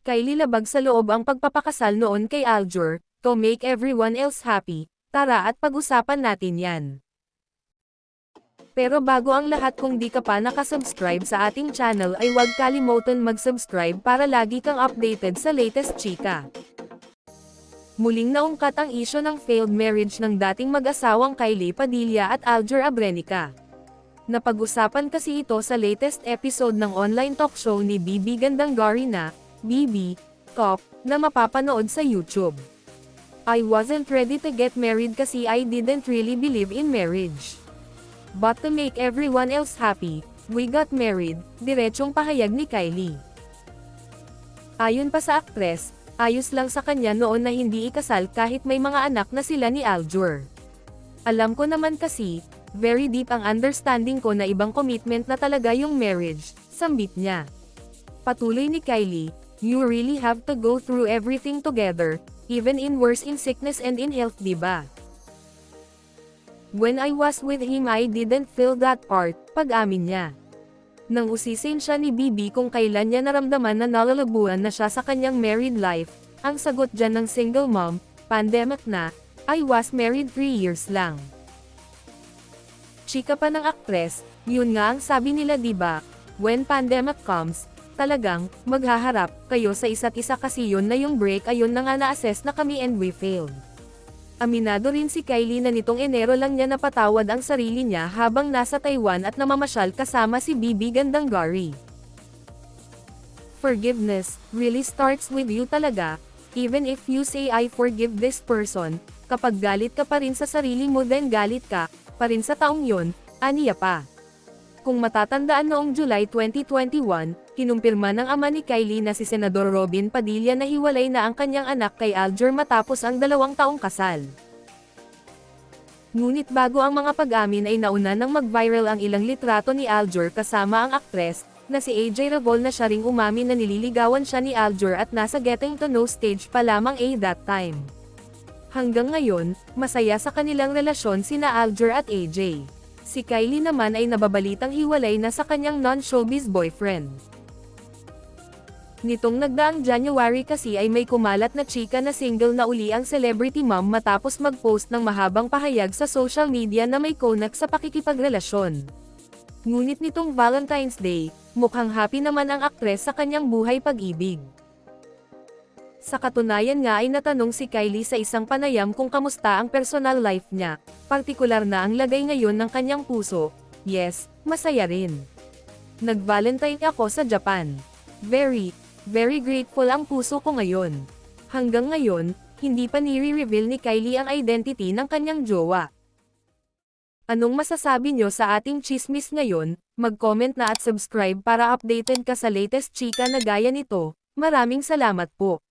Kylie labag sa loob ang pagpapakasal noon kay Aljur, to make everyone else happy, tara at pag-usapan natin yan. Pero bago ang lahat kung di ka pa nakasubscribe sa ating channel ay huwag kalimutan mag-subscribe para lagi kang updated sa latest chika. Muling naungkat ang isyo ng failed marriage ng dating mag-asawang Kylie Padilla at Aljur Abrenica. Napag-usapan kasi ito sa latest episode ng online talk show ni Bibi Gandanggari na, Bibi, Cop, na mapapanood sa YouTube. I wasn't ready to get married kasi I didn't really believe in marriage. But to make everyone else happy, we got married, diretsong pahayag ni Kylie. Ayon pa sa aktres, ayos lang sa kanya noon na hindi ikasal kahit may mga anak na sila ni Aljur. Alam ko naman kasi, very deep ang understanding ko na ibang commitment na talaga yung marriage, sambit niya. Patuloy ni Kylie, you really have to go through everything together, even in worse in sickness and in health diba? When I was with him I didn't feel that part, pag-amin niya. Nang usisin siya ni Bibi kung kailan niya naramdaman na nalalabuan na siya sa kanyang married life, ang sagot dyan ng single mom, pandemic na, I was married 3 years lang. Chika pa ng aktres, yun nga ang sabi nila diba, when pandemic comes, talagang, maghaharap, kayo sa isa't isa kasi yun na yung break ayun na nga na-assess na kami and we failed. Aminado rin si Kylie na nitong Enero lang niya napatawad ang sarili niya habang nasa Taiwan at namamasyal kasama si Bibi Gandanggari. Forgiveness really starts with you talaga, even if you say I forgive this person, kapag galit ka pa rin sa sarili mo then galit ka, pa rin sa taong yon, aniya pa. Kung matatandaan noong July 2021, kinumpirma ng ama ni Kylie na si Senador Robin Padilla na hiwalay na ang kanyang anak kay Aljur matapos ang dalawang taong kasal. Ngunit bago ang mga pag-amin ay nauna nang mag-viral ang ilang litrato ni Aljur kasama ang aktres, na si AJ Ravol na siya ring umamin na nililigawan siya ni Aljur at nasa getting to know stage pa lamang a that time. Hanggang ngayon, masaya sa kanilang relasyon sina Aljur at AJ. Si Kylie naman ay nababalitang hiwalay na sa kanyang non-showbiz boyfriend. Nitong nagdaang January kasi ay may kumalat na chika na single na uli ang celebrity mom matapos mag-post ng mahabang pahayag sa social media na may konak sa pakikipagrelasyon. Ngunit nitong Valentine's Day, mukhang happy naman ang aktres sa kanyang buhay pag-ibig. Sa katunayan nga ay natanong si Kylie sa isang panayam kung kamusta ang personal life niya, partikular na ang lagay ngayon ng kanyang puso, yes, masaya rin. Nag-Valentine ako sa Japan. Very, very grateful ang puso ko ngayon. Hanggang ngayon, hindi pa nire-reveal ni Kylie ang identity ng kanyang jowa. Anong masasabi nyo sa ating chismis ngayon? Mag-comment na at subscribe para updated ka sa latest chika na gaya nito. Maraming salamat po.